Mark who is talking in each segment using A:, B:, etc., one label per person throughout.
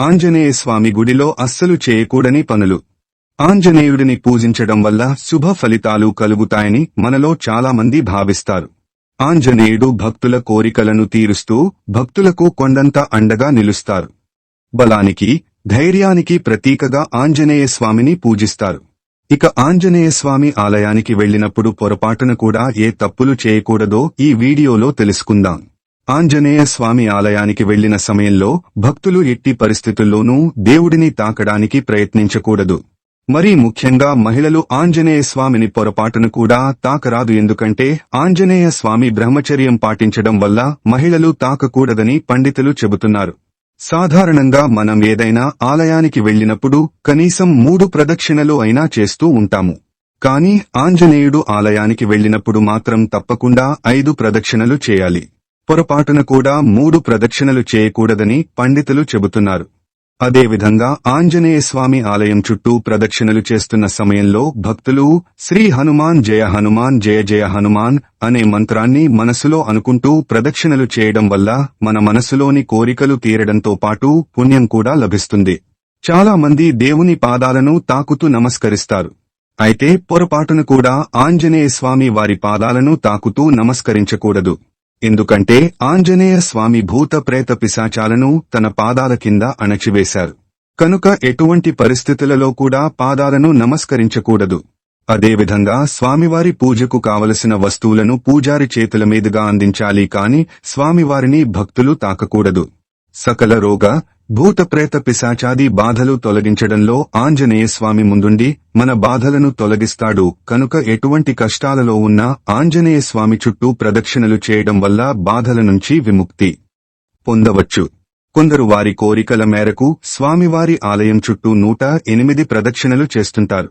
A: ఆంజనేయ స్వామి గుడిలో అస్సలు చేయకూడని పనులు. ఆంజనేయుడిని పూజించడం వల్ల శుభ ఫలితాలు కలుగుతాయని మనలో చాలా మంది భావిస్తారు. ఆంజనేయుడు భక్తుల కోరికలను తీరుస్తూ భక్తులకు కొండంత అండగా నిలుస్తారు. బలానికి ధైర్యానికి ప్రతీకగా ఆంజనేయ స్వామిని పూజిస్తారు. ఇక ఆంజనేయ స్వామి ఆలయానికి వెళ్ళినప్పుడు పొరపాటున కూడా ఏ తప్పులు చేయకూడదో ఈ వీడియోలో తెలుసుకుందాం. ఆంజనేయ స్వామి ఆలయానికి వెళ్ళిన సమయంలో భక్తులు ఎట్టి పరిస్థితుల్లోనూ దేవుడిని తాకడానికి ప్రయత్నించకూడదు. మరీ ముఖ్యంగా మహిళలు ఆంజనేయ స్వామిని పొరపాటును కూడా తాకరాదు ఎందుకంటే ఆంజనేయ స్వామి బ్రహ్మచర్యం పాటించడం వల్ల మహిళలు తాకకూడదని పండితులు చెబుతున్నారు. సాధారణంగా మనం ఏదైనా ఆలయానికి వెళ్ళినప్పుడు కనీసం మూడు ప్రదక్షిణలు అయినా చేస్తూ ఉంటాము. కాని ఆంజనేయుడు ఆలయానికి వెళ్ళినప్పుడు మాత్రం తప్పకుండా ఐదు ప్రదక్షిణలు చేయాలి. పొరపాటున కూడా మూడు ప్రదక్షిణలు చేయకూడదని పండితులు చెబుతున్నారు. అదేవిధంగా ఆంజనేయ స్వామి ఆలయం చుట్టూ ప్రదక్షిణలు చేస్తున్న సమయంలో భక్తులు శ్రీ హనుమాన్ జయ హనుమాన్ జయ జయ హనుమాన్ అనే మంత్రాన్ని మనసులో అనుకుంటూ ప్రదక్షిణలు చేయడం వల్ల మన మనసులోని కోరికలు తీరడంతో పాటు పుణ్యం కూడా లభిస్తుంది. చాలా మంది దేవుని పాదాలను తాకుతూ నమస్కరిస్తారు. అయితే పొరపాటును కూడా ఆంజనేయ స్వామి వారి పాదాలను తాకుతూ నమస్కరించకూడదు. ఎందుకంటే ఆంజనేయ స్వామి భూత ప్రేత పిశాచాలను తన పాదాల కింద అణచివేశారు. కనుక ఎటువంటి పరిస్థితులలో కూడా పాదాలను నమస్కరించకూడదు. అదేవిధంగా స్వామివారి పూజకు కావలసిన వస్తువులను పూజారి చేతుల మీదుగా అందించాలి కాని స్వామివారిని భక్తులు తాకకూడదు. సకల రోగ భూత ప్రేత పిశాచాది బాధలు తొలగించడంలో ఆంజనేయ స్వామి ముందుండి మన బాధలను తొలగిస్తాడు. కనుక ఎటువంటి కష్టాలలో ఉన్నా ఆంజనేయ స్వామి చుట్టూ ప్రదక్షిణలు చేయడం వల్ల బాధల నుంచి విముక్తి పొందవచ్చు. కొందరు వారి కోరికల మేరకు స్వామివారి ఆలయం చుట్టూ నూట ఎనిమిది ప్రదక్షిణలు చేస్తుంటారు.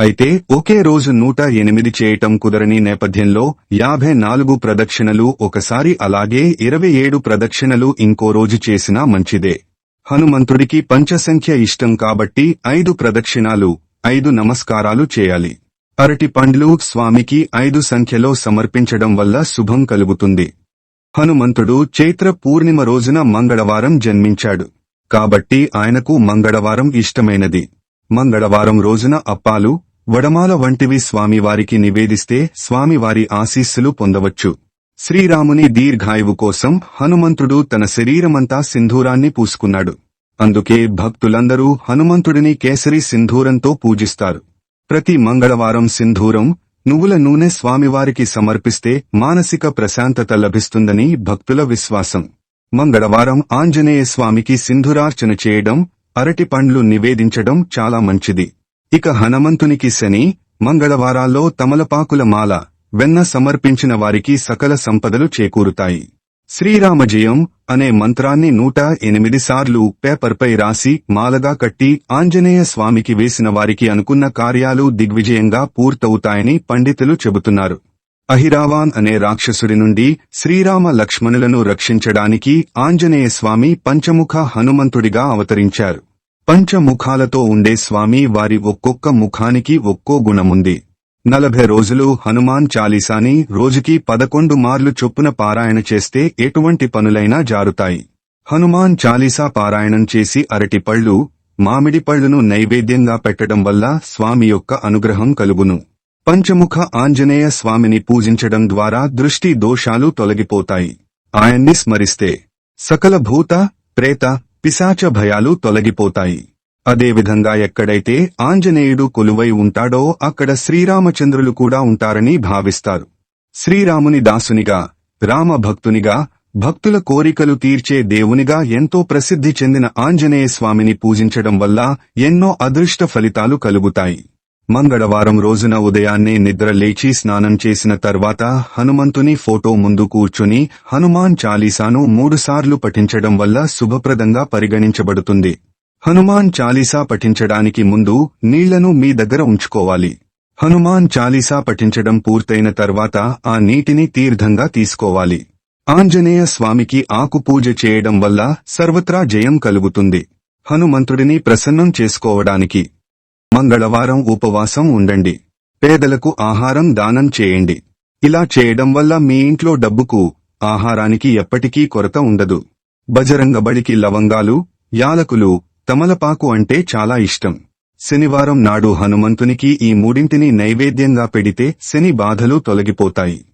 A: అయితే ఒకే రోజు నూట ఎనిమిది చేయటం కుదరని నేపథ్యంలో యాభై నాలుగు ప్రదక్షిణలు ఒకసారి అలాగే ఇరవై ఏడు ప్రదక్షిణలు ఇంకో రోజు చేసినా మంచిదే. హనుమంతుడికి పంచసంఖ్య ఇష్టం కాబట్టి ఐదు ప్రదక్షిణాలు ఐదు నమస్కారాలు చేయాలి. అరటి పండ్లు స్వామికి ఐదు సంఖ్యలో సమర్పించడం వల్ల శుభం కలుగుతుంది. హనుమంతుడు చైత్ర పూర్ణిమ రోజున మంగళవారం జన్మించాడు. కాబట్టి ఆయనకు మంగళవారం ఇష్టమైనది. మంగళవారం రోజున అప్పాలు వడమాల వంటివి స్వామివారికి నివేదిస్తే స్వామివారి ఆశీస్సులు పొందవచ్చు. శ్రీరాముని దీర్ఘాయువు కోసం హనుమంతుడు తన శరీరమంతా సింధూరాన్ని పూసుకున్నాడు. అందుకే భక్తులందరూ హనుమంతుడిని కేసరి సింధూరంతో పూజిస్తారు. ప్రతి మంగళవారం సింధూరం నువ్వుల నూనె స్వామివారికి సమర్పిస్తే మానసిక ప్రశాంతత లభిస్తుందని భక్తుల విశ్వాసం. మంగళవారం ఆంజనేయ స్వామికి సింధురార్చన చేయడం అరటి పండ్లు నివేదించడం చాలా మంచిది. ఇక హనుమంతునికి శని మంగళవారాల్లో తమలపాకుల మాల వెన్న సమర్పించిన వారికి సకల సంపదలు చేకూరుతాయి. శ్రీరామజయం అనే మంత్రాన్ని నూట ఎనిమిది సార్లు పేపర్పై రాసి మాలగా కట్టి ఆంజనేయ స్వామికి వేసిన వారికి అనుకున్న కార్యాలు దిగ్విజయంగా పూర్తవుతాయని పండితులు చెబుతున్నారు. అహిరావాన్ అనే రాక్షసుడి నుండి శ్రీరామ లక్ష్మణులను రక్షించడానికి ఆంజనేయ స్వామి పంచముఖ హనుమంతుడిగా అవతరించారు. పంచముఖాలతో ఉండే స్వామి వారి ఒక్కొక్క ముఖానికి ఒక్కో గుణముంది. నలభై రోజులు హనుమాన్ చాలీసాని రోజుకి పదకొండు మార్లు చొప్పున పారాయణ చేస్తే ఎటువంటి పనులైనా జారుతాయి. హనుమాన్ చాలీసా పారాయణం చేసి అరటి పళ్ళు మామిడి పళ్ళును నైవేద్యంగా పెట్టడం వల్ల స్వామి యొక్క అనుగ్రహం కలుగును. పంచముఖ ఆంజనేయ స్వామిని పూజించడం ద్వారా దృష్టి దోషాలు తొలగిపోతాయి. ఆయన్ని స్మరిస్తే సకల భూత ప్రేత పిశాచ భయాలు తొలగిపోతాయి. అదేవిధంగా ఎక్కడైతే ఆంజనేయుడు కొలువై ఉంటాడో అక్కడ శ్రీరామచంద్రులు కూడా ఉంటారని భావిస్తారు. శ్రీరాముని దాసునిగా రామ భక్తునిగా భక్తుల కోరికలు తీర్చే దేవునిగా ఎంతో ప్రసిద్ధి చెందిన ఆంజనేయ స్వామిని పూజించడం వల్ల ఎన్నో అదృష్ట ఫలితాలు కలుగుతాయి. మంగళవారం రోజున ఉదయాన్నే నిద్ర లేచి స్నానం చేసిన తర్వాత హనుమంతుని ఫోటో ముందు కూర్చుని హనుమాన్ చాలీసాను మూడుసార్లు పఠించడం వల్ల శుభప్రదంగా పరిగణించబడుతుంది. హనుమాన్ చాలీసా పఠించడానికి ముందు నీళ్ళను మీ దగ్గర ఉంచుకోవాలి. హనుమాన్ చాలీసా పఠించడం పూర్తయిన తర్వాత ఆ నీటిని తీర్థంగా తీసుకోవాలి. ఆంజనేయ స్వామికి ఆకుపూజ చేయడం వల్ల సర్వత్రా జయం కలుగుతుంది. హనుమంతుడిని ప్రసన్నం చేసుకోవడానికి మంగళవారం ఉపవాసం ఉండండి. పేదలకు ఆహారం దానం చేయండి. ఇలా చేయడం వల్ల మీ ఇంట్లో డబ్బుకు ఆహారానికి ఎప్పటికీ కొరత ఉండదు. బజరంగబడికి లవంగాలు యాలకులు తమలపాకు అంటే చాలా ఇష్టం. శనివారం నాడు హనుమంతునికి ఈ మూడింటిని నైవేద్యంగా పెడితే శని బాధలు తొలగిపోతాయి.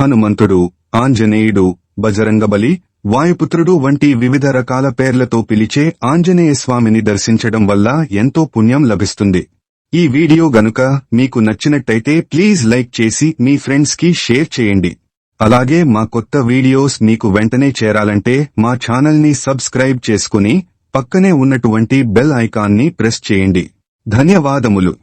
A: హనుమంతుడు ఆంజనేయుడు బజరంగబలి వాయుపుత్రుడు వంటి వివిధ రకాల పేర్లతో పిలిచే ఆంజనేయ స్వామిని దర్శించడం వల్ల ఎంతో పుణ్యం లభిస్తుంది. ఈ వీడియో గనుక మీకు నచ్చినట్టయితే ప్లీజ్ లైక్ చేసి మీ ఫ్రెండ్స్కి షేర్ చేయండి. అలాగే మా కొత్త వీడియోస్ మీకు వెంటనే చేరాలంటే మా ఛానల్ని సబ్స్క్రైబ్ చేసుకుని పక్కనే ఉన్నటువంటి బెల్ ఐకాన్ని ప్రెస్ చేయండి. ధన్యవాదములు.